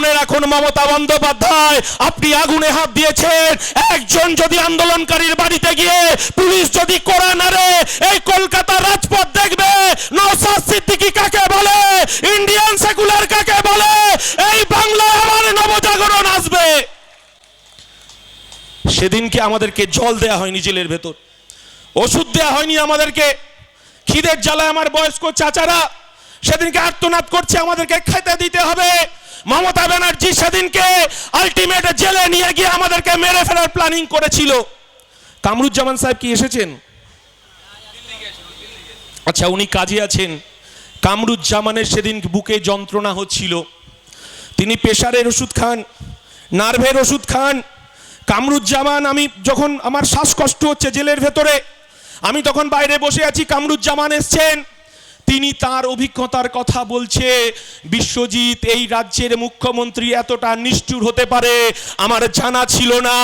শুনে রাখুন মমতা বন্দ্যোপাধ্যায়। আপনি আগুনে হাত দিয়েছেন। একজন যদি আন্দোলনকারীর বাড়িতে গিয়ে পুলিশ যদি কোরআন আরে এই কলকাতার রাজপথ দেখবে। সিদ্দিকী কাকে বলে? ইন্ডিয়ান সেকুলার কাকে বলে? এই বাংলায় আমার নবজাগরণ আসবে। সেদিনকে আমাদেরকে জল দেয়া হয়নি জেলের ভেতর। ওষুধ দেয়া হয়নি আমাদেরকে। খিদের জ্বালায় আমার বয়স্ক চাচারা সেদিনকে আর্তনাদ করছে, আমাদেরকে খেতে দিতে হবে। মমতা ব্যানার্জি সেদিনকে আলটিমেট জেলে নিয়ে গিয়ে আমাদেরকে মেরে ফেলার প্ল্যানিং করেছিল। কামরুজ্জামান সাহেব কি এসেছেন? আচ্ছা উনি কাজে আছেন। কামরুজ্জামানের সেদিন বুকে যন্ত্রণা হচ্ছিল। তিনি প্রেশারের ওষুধ খান, নার্ভের ওষুধ খান। কামরুজ্জামান, আমি যখন আমার শ্বাসকষ্ট হচ্ছে জেলের ভেতরে, আমি তখন বাইরে বসে আছি, কামরুজ্জামান এসছেন। তিনি তার অভিজ্ঞতার কথা বলছে, বিশ্বজিৎ, এই রাজ্যের মুখ্যমন্ত্রী এতটা নিষ্ঠুর হতে পারে, আমার জানা ছিল না।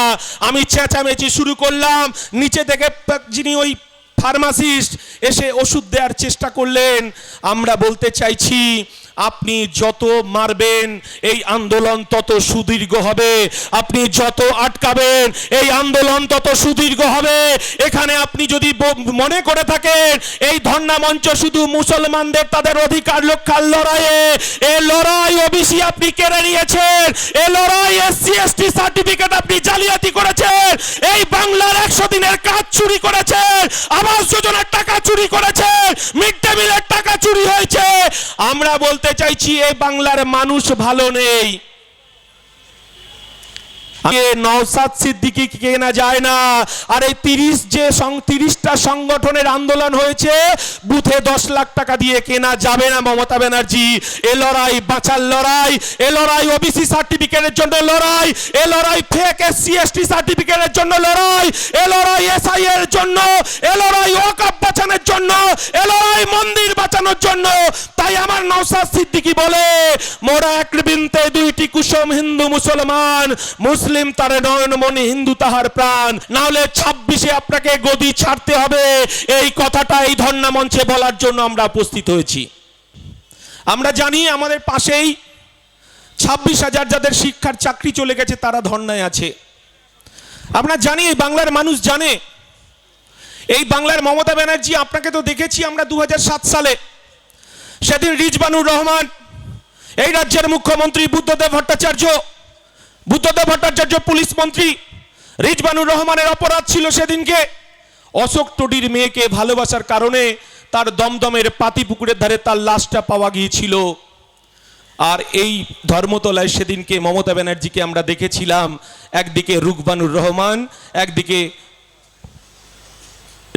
আমি চেঁচামেচি শুরু করলাম, নিচে থেকে যিনি ওই ফার্মাসিস্ট এসে ওষুধ দেওয়ার চেষ্টা করলেন। আমরা বলতে চাইছি আপনি যত মারবেন, এই আন্দোলন তত সুদীর্ঘ হবে। আপনি যত আটকাবেন, এই আন্দোলন তত সুদীর্ঘ হবে। এখানে আপনি যদি মনে করে থাকেন, এই ধর্ণা মঞ্চ শুধু মুসলমানদের, তাদের অধিকার রক্ষার লড়াইয়ে। এ লড়াই ওবিসি আপনি কেড়ে নিয়েছেন। এ লড়াই এসসি, এসটি সার্টিফিকেট আপনি জালিয়াতি করেছেন। এই বাংলার একশো দিনের কাজ চুরি করেছেন। আবাস যোজনার টাকা চুরি করেছেন। মিড ডে মিলের টাকা চুরি হয়েছে। আমরা বলতে চাইছি এই বাংলার মানুষ ভালো নেই। নওসাদ সিদ্দিকি কেনা যায় না? আর তিরিশ যে তিরিশটা সংগঠনের আন্দোলন হয়েছে, বুথে দশ লাখ টাকা দিয়ে কেনা যাবে না মমতা ব্যানার্জি। এ লড়াই বাঁচার লড়াই, এ লড়াই ওবিসি সার্টিফিকেটের জন্য লড়াই, এ লড়াই ফেক এসটি সার্টিফিকেটের জন্য লড়াই এর জন্য বাঁচানোর জন্য, এ লড়াই মন্দির বাঁচানোর জন্য। তাই আমার নওসাদ সিদ্দিকি বলে, মোরা এক দুইটি কুসুম হিন্দু মুসলমান, মুসলিম তার নয়নমণি হিন্দু তাহার প্রাণ। না হলে ছাব্বিশে আপনাকে গদি ছাড়তে হবে। এই কথাটা এই ধর্ণা মঞ্চে বলার জন্য আমরা উপস্থিত হয়েছি। আমরা জানি আমাদের পাশেই ছাব্বিশ হাজার যাদের শিক্ষার চাকরি চলে গেছে, তারা ধর্নায় আছে। আমরা জানি এই বাংলার মানুষ জানে। এই বাংলার মমতা ব্যানার্জি, আপনাকে তো দেখেছি আমরা দু হাজার সাত সালে। সেদিন রিজবানুর রহমান, এই রাজ্যের মুখ্যমন্ত্রী বুদ্ধদেব ভট্টাচার্য বুদ্ধদেব ভট্টাচার্য পুলিশ মন্ত্রী রিজবানুর রহমানের অপরাধ ছিল সেদিনকে। অশোক টডির মেয়েকে ভালোবাসার কারণে তার দমদমের পাতি পুকুরের ধারে তার লাশটা পাওয়া গিয়েছিল। আর এই ধর্মতলায় সেদিনকে মমতা ব্যানার্জিকে আমরা দেখেছিলাম। একদিকে রুকবানুর রহমান, একদিকে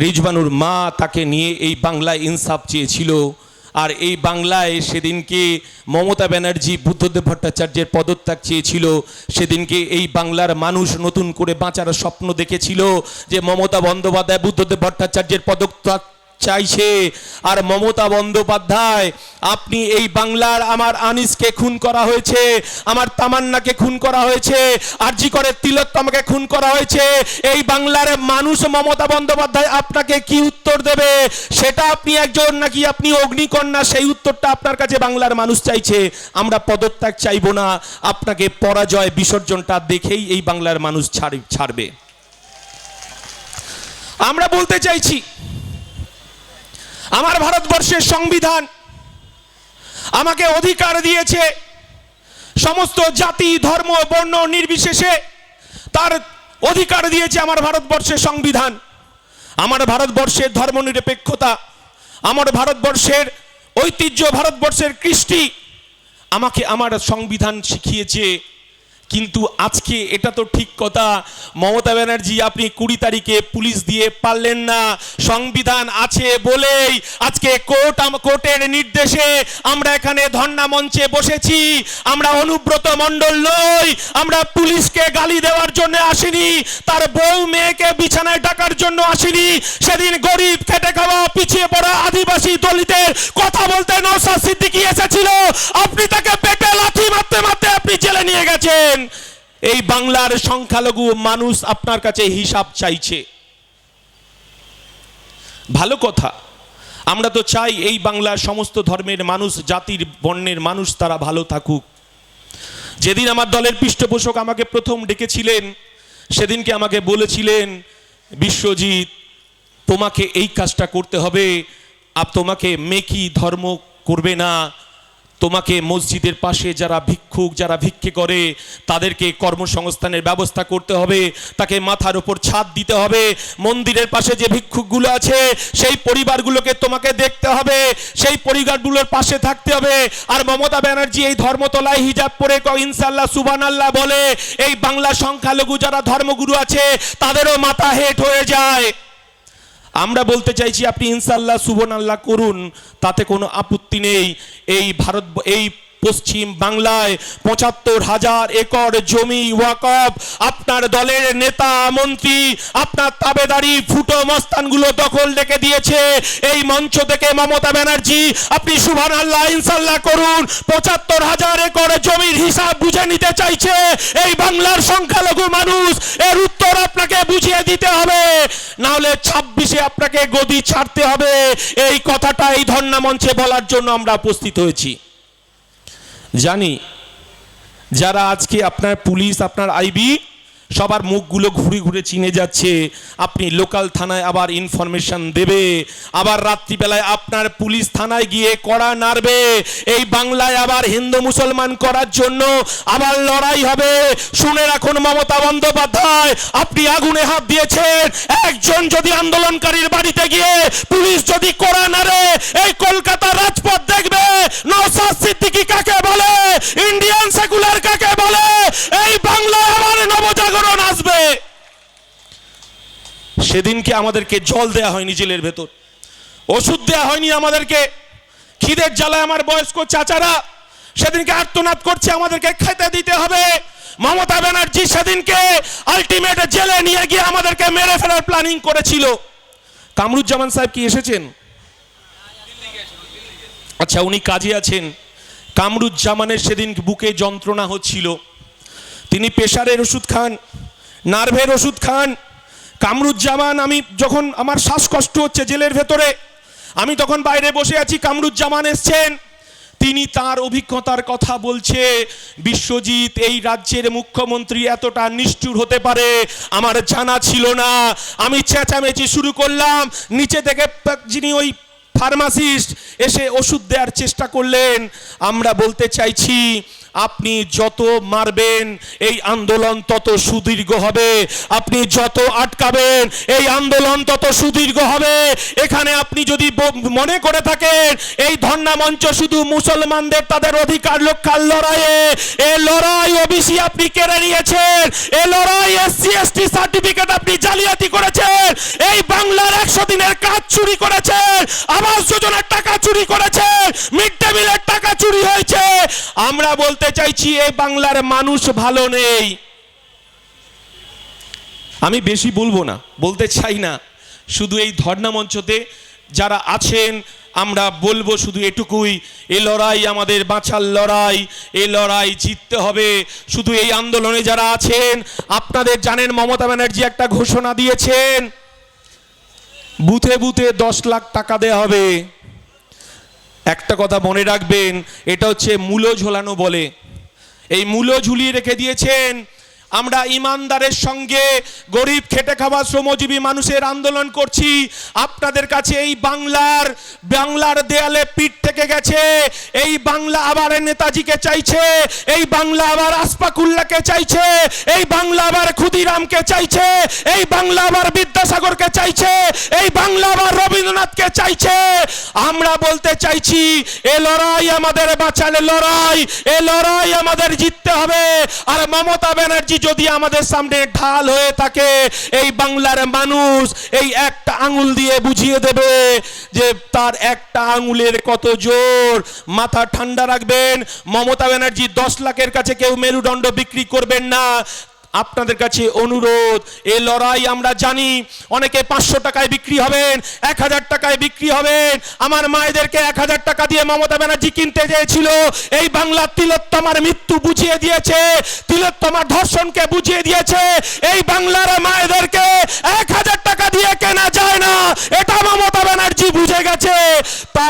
রিজবানুর মা তাকে নিয়ে এই বাংলায় ইনসাফ চেয়েছিল। আর এই বাংলায় সেদিনকে মমতা ব্যানার্জি, বুদ্ধদেব ভট্টাচার্যের পদত্যাগ চেয়েছিল। সেদিনকে এই বাংলার মানুষ নতুন করে বাঁচার স্বপ্ন দেখেছিল যে মমতা বন্দ্যোপাধ্যায়, বুদ্ধদেব ভট্টাচার্যের পদত্যাগ চাইছে। আর মমতা বন্দ্যোপাধ্যায়, আপনি এই বাংলার আমার আনিসকে খুন করা হয়েছে, আমার তামান্নাকে খুন করা হয়েছে, আরজি করে তিলোত্তমাকে খুন করা হয়েছে। এই বাংলার মানুষ মমতা বন্দ্যোপাধ্যায় আপনাকে কি উত্তর দেবে? সেটা আপনি একজন নাকি আপনি অগ্নিকন্যা? সেই উত্তরটা আপনার কাছে বাংলার মানুষ চাইছে। আমরা পদত্যাগ চাইব না। আপনাকে পরাজয়, বিসর্জনটা দেখেই এই বাংলার মানুষ ছাড়- ছাড়বে। আমরা বলতে চাইছি আমার ভারতবর্ষের সংবিধান আমাকে অধিকার দিয়েছে। সমস্ত জাতি, ধর্ম, বর্ণ নির্বিশেষে তার অধিকার দিয়েছে আমার ভারতবর্ষের সংবিধান। আমার ভারতবর্ষের ধর্মনিরপেক্ষতা, আমার ভারতবর্ষের ঐতিহ্য, ভারতবর্ষের কৃষ্টি আমাকে আমার সংবিধান শিখিয়েছে। কিন্তু আজকে এটা তো ঠিক কথা। মমতা ব্যানার্জি, আপনি কুড়ি তারিখে পুলিশ দিয়ে পারলেন না। সংবিধান আছে বলেই আজকে কোর্ট কোর্টের নির্দেশে আমরা এখানে ধর্ণা মঞ্চে বসেছি। আমরা অনুব্রত মণ্ডল নই। আমরা পুলিশকে গালি দেওয়ার জন্য আসিনি। তার বউ মেয়েকে বিছানায় ডাকার জন্য আসিনি। সেদিন গরিব, খেটে খাওয়া, পিছিয়ে পড়া আদিবাসী দলিতের কথা বলতে নৌসাদ সিদ্দিকি এসেছিল। আপনি তাকে পেটে লাথি মারতে মারতে আপনি এই বাংলার সংখ্যালঘু মানুষ আপনার কাছে হিসাব চাইছে। ভালো কথা, আমরা তো চাই এই বাংলার সমস্ত ধর্মের মানুষ, জাতির, বর্ণের মানুষ তারা ভালো থাকুক। যেদিন আমার দলের পৃষ্ঠপোষক আমাকে প্রথম ডেকেছিলেন, সেদিনকে আমাকে বলেছিলেন, বিশ্বজিৎ, তোমাকে এই কাজটা করতে হবে, আর তোমাকে মেকি ধর্ম করবে না। তোমাকে মসজিদের পাশে যারা ভিক্ষুক, যারা ভিক্ষে করে, তাদেরকে কর্মসংস্থানের ব্যবস্থা করতে হবে, তাকে মাথার উপর ছাদ দিতে হবে, মন্দিরের পাশে যে ভিক্ষুকগুলো আছে, সেই পরিবারগুলোকে তোমাকে দেখতে হবে, সেই পরিবারগুলোর পাশে থাকতে হবে। আর মমতা ব্যানার্জি এই ধর্মতলায় হিজাব পরে ইনশাল্লাহ সুবান আল্লাহ বলে, এই বাংলা সংখ্যালঘু যারা ধর্মগুরু আছে, তাদেরও মাথা হেট হয়ে যায়। আমরা বলতে চাইছি, আপনি ইনশাল্লাহ সুবন আল্লাহ করুন, তাতে কোনো আপত্তি নেই। এই ভারত এই পশ্চিম বাংলায় পঁচাত্তর হাজার একর জমি ওয়াকফ আপনার দলের নেতা, মন্ত্রী, আপনার তাবেদারি ফুটো মস্তানগুলো দখল রেখে দিয়েছে। এই মঞ্চ থেকে মমতা ব্যানার্জি, আপনি সুভান আল্লাহ, ইনশাল্লাহ করুন। পঁচাত্তর হাজার একর জমির হিসাব বুঝে নিতে চাইছে। এই বাংলার সংখ্যালঘু মানুষ, এর উত্তর আপনাকে বুঝিয়ে দিতে হবে। না হলে ছাব্বিশে আপনাকে গদি ছাড়তে হবে। এই কথাটা এই ধর্ণা মঞ্চে বলার জন্য আমরা উপস্থিত হয়েছি। জানি যারা আজকে আপনার পুলিশ আপনার আইবি সবার মুখগুলো ঘুরে ঘুরে চিনে যাচ্ছে। আপনি লোকাল থানায় আবার ইনফরমেশন দেবে। আবার রাত্রিবেলায় আপনার পুলিশ থানায় গিয়ে কড়া নাড়বে। এই বাংলায় আবার হিন্দু মুসলমান করার জন্য আবার লড়াই হবে। শুনে রাখুন মমতা বন্দ্যোপাধ্যায়, আপনি আগুনে হাত দিয়েছেন। একজন যদি আন্দোলনকারীর বাড়িতে গিয়ে পুলিশ যদি কড়া নাড়ে, এই কলকাতার রাজপথ দেখবে। নওসাদ সিদ্দিকী কাকে বলে? ইন্ডিয়ান সেকুলার কাকে বলে? এই বাংলায় আবার নবজাগরণ আসবে সেদিনকে আমাদেরকে জল দেয়া হয়নি জেলের ভেতর। ওষুধ দেয়া হয়নি আমাদেরকে। খিদের জ্বালায় আমার বয়স্ক চাচারা সেদিনকে আর্তনাদ করছে, আমাদেরকে খেতে দিতে হবে। মমতা ব্যানার্জি সেদিনকে আলটিমেট জেলে নিয়ে গিয়ে আমাদেরকে মেরে ফেলার প্ল্যানিং করেছিল। কামরুজ্জামান সাহেব কি এসেছেন? আচ্ছা উনি কাজে আছেন। কামরুজ্জামানের সেদিন বুকে যন্ত্রণা হচ্ছিল। তিনি প্রেশারের ওষুধ খান, নার্ভের ওষুধ খান কামরুজ্জামান, আমি যখন আমার শ্বাসকষ্ট হচ্ছে জেলের ভেতরে, আমি তখন বাইরে বসে আছি, কামরুজ্জামান এসছেন। তিনি তার অভিজ্ঞতার কথা বলছে, বিশ্বজিৎ, এই রাজ্যের মুখ্যমন্ত্রী এতটা নিষ্ঠুর হতে পারে, আমার জানা ছিল না। আমি চেঁচামেচি শুরু করলাম, নিচে থেকে যিনি ওই ফার্মাসিস্ট এসে ওষুধ দেওয়ার চেষ্টা করলেন। আমরা বলতে চাইছি আপনি যত মারবেন, এই আন্দোলন তত সুদীর্ঘ হবে। আপনি যত আটকাবেন, এই আন্দোলন তত সুদীর্ঘ হবে। এখানে আপনি যদি মনে করে থাকেন, এই ধর্ণা মঞ্চ শুধু মুসলমানদের, তাদের অধিকার রক্ষার লড়াইয়ে। এ লড়াই ওবিসি আপনি কেড়ে নিয়েছেন। এ লড়াই এসসি, এসটি সার্টিফিকেট আপনি জালিয়াতি করেছেন। এই বাংলার একশো দিনের কাজ চুরি করেছেন। আবাস যোজনার টাকা চুরি করেছেন। মিড ডে মিলের টাকা চুরি হয়েছে। আমরা বলতে চাইছি এই বাংলার মানুষ ভালো নেই। আমি বেশি বলব না, বলতে চাই না। শুধু এই ধর্ণা মঞ্চতে যারা আছেন, আমরা বলব শুধু এটুকুই, এ লড়াই আমাদের বাঁচার লড়াই, এ লড়াই জিততে হবে। শুধু এই আন্দোলনে যারা আছেন, আপনাদের জানেন মমতা ব্যানার্জি একটা ঘোষণা দিয়েছেন, বুথে বুথে দশ লাখ টাকা দেওয়া হবে। একটা কথা মনে রাখবেন এটা হচ্ছে মূলো ঝোলানো বলে। এই মূলো ঝুলিয়ে রেখে দিয়েছেন আমরা ইমানদারের সঙ্গে গরিব খেটে খাওয়া শ্রমজীবী মানুষের আন্দোলন করছি। আপনাদের কাছে এই বাংলার বাংলার দেয়ালে পিঠ থেকে গেছে। এই বাংলা আবার নেতাজিকে চাইছে। এই বাংলা আবার আসপাকুল্লাকে চাইছে। এই বাংলা আবার ক্ষুদিরামকে চাইছে। এই বাংলা আবার বিদ্যাসাগরকে চাইছে। এই বাংলা আবার রবীন্দ্রনাথকে চাইছে। আমরা বলতে চাইছি, এ লড়াই আমাদের বাঁচালে লড়াই, এ লড়াই আমাদের জিততে হবে। আর মমতা ব্যানার্জি যদি আমাদের সামনে ঢাল হয়ে থাকে, এই বাংলার মানুষ এই একটা আঙুল দিয়ে বুঝিয়ে দেবে যে তার একটা আঙুলের কত জোর। মাথা ঠান্ডা রাখবেন, মমতা ব্যানার্জি দশ লাখের কাছে কেউ মেরুদণ্ড বিক্রি করবেন না। আপনাদের কাছে অনুরোধ, এ লড়াই আমরা জানি অনেকে পাঁচশো টাকায় বিক্রি হবেন, এক হাজার টাকায় বিক্রি হবেন। আমার মায়েদেরকে এক হাজার টাকা দিয়ে মমতা ব্যানার্জি কিনতে চেয়েছিল। এই বাংলা তিলোত্তমার মৃত্যু বুঝিয়ে দিয়েছে, তিলোত্তমার ধর্ষণকে বুঝিয়ে দিয়েছে। এই বাংলার মায়েদেরকে এক হাজার টাকা দিয়ে কেনা যায় না এটা মমতা ব্যানার্জি বুঝে গেছে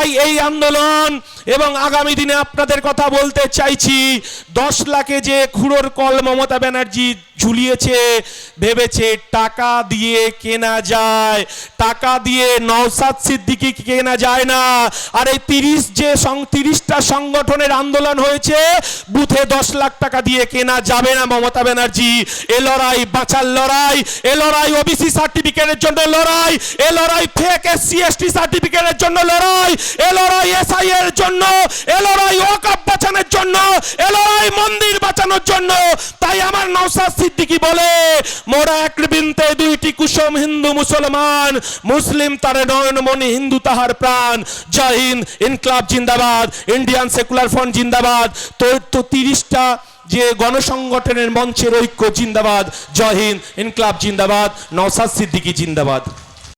তাই এই আন্দোলন এবং আগামী দিনে আপনাদের কথা বলতে চাইছি। দশ লাখে যে খুঁড়োর কল মমতা ব্যানার্জি ঝুলিয়েছে, ভেবেছে টাকা দিয়ে কেনা যায়। টাকা দিয়ে নওসাদ সিদ্দিকি কেনা যায় না? আর এই তিরিশ যে সং- তিরিশটা সংগঠনের আন্দোলন হয়েছে, বুথে দশ লাখ টাকা দিয়ে কেনা যাবে না মমতা ব্যানার্জি। এ লড়াই বাঁচার লড়াই, এ লড়াই ওবিসি সার্টিফিকেটের জন্য লড়াই, এ লড়াই ফেক এস এসসি এসটি সার্টিফিকেটের জন্য লড়াই এ এসআই এর জন্য, এ লড়াই বাঁচানোর জন্য, এ মন্দির বাঁচানোর জন্য। তাই আমার নওসাদ সিদ্দিকি বলে, মোরা এক বিনতে দুইটি কুসুম হিন্দু মুসলমান, মুসলিম তার নয়নমণি হিন্দু তাহার প্রাণ। জয় হিন্দ, ইনকলাব জিন্দাবাদ, ইন্ডিয়ান সেকুলার ফ্রন্ট জিন্দাবাদ। তো তো তিরিশটা যে গণসংগঠনের মঞ্চের ঐক্য জিন্দাবাদ। জয় হিন্দ, ইনকলাব জিন্দাবাদ নওসাদ সিদ্দিকি জিন্দাবাদ।